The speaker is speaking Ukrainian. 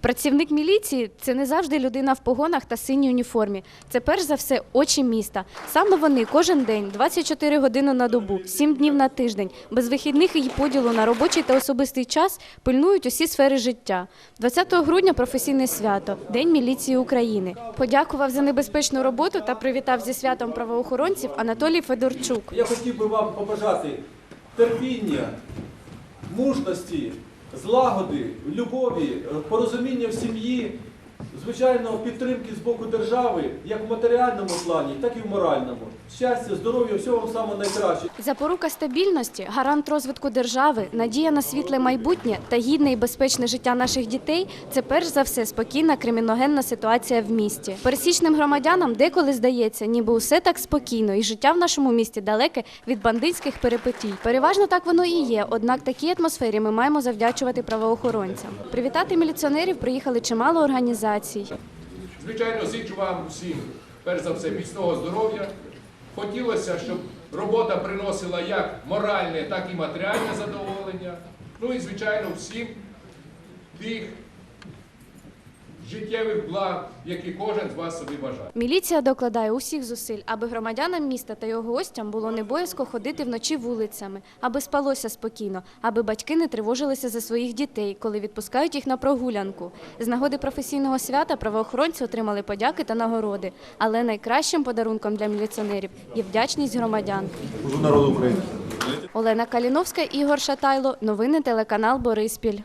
Працівник міліції це не завжди людина в погонах та синій уніформі. Це перш за все очі міста. Саме вони кожен день, 24 години на добу, 7 днів на тиждень, без вихідних і поділу на робочий та особистий час пильнують усі сфери життя. 20 грудня професійне свято День міліції України. Подякував за небезпечну роботу та привітав зі святом правоохоронців Анатолій Федорчук. Я хотів би вам побажати терпіння, мужності, злагоди, любові, порозуміння в сім'ї, звичайно, підтримки з боку держави, як в матеріальному плані, так і в моральному. Щастя, здоров'я, всього вам самого найкращого. Запорука стабільності, гарант розвитку держави, надія на світле майбутнє та гідне і безпечне життя наших дітей це перш за все спокійна криміногенна ситуація в місті. Пересічним громадянам деколи здається, ніби усе так спокійно, і життя в нашому місті далеке від бандитських перипетій. Переважно так воно і є. Однак такій атмосфері ми маємо завдячувати правоохоронцям. Привітати міліціонерів приїхали чимало організацій. Звичайно, зичу вам всім, перш за все, міцного здоров'я. Хотілося, щоб робота приносила як моральне, так і матеріальне задоволення. Ну і, звичайно, всім тих життєвих благ, які кожен з вас собі бажає. Міліція докладає усіх зусиль, аби громадянам міста та його гостям було не боязко ходити вночі вулицями, аби спалося спокійно, аби батьки не тривожилися за своїх дітей, коли відпускають їх на прогулянку. З нагоди професійного свята правоохоронці отримали подяки та нагороди. Але найкращим подарунком для міліціонерів є вдячність громадян. Народу України. Олена Каліновська, Ігор Шатайло. Новини телеканал Бориспіль.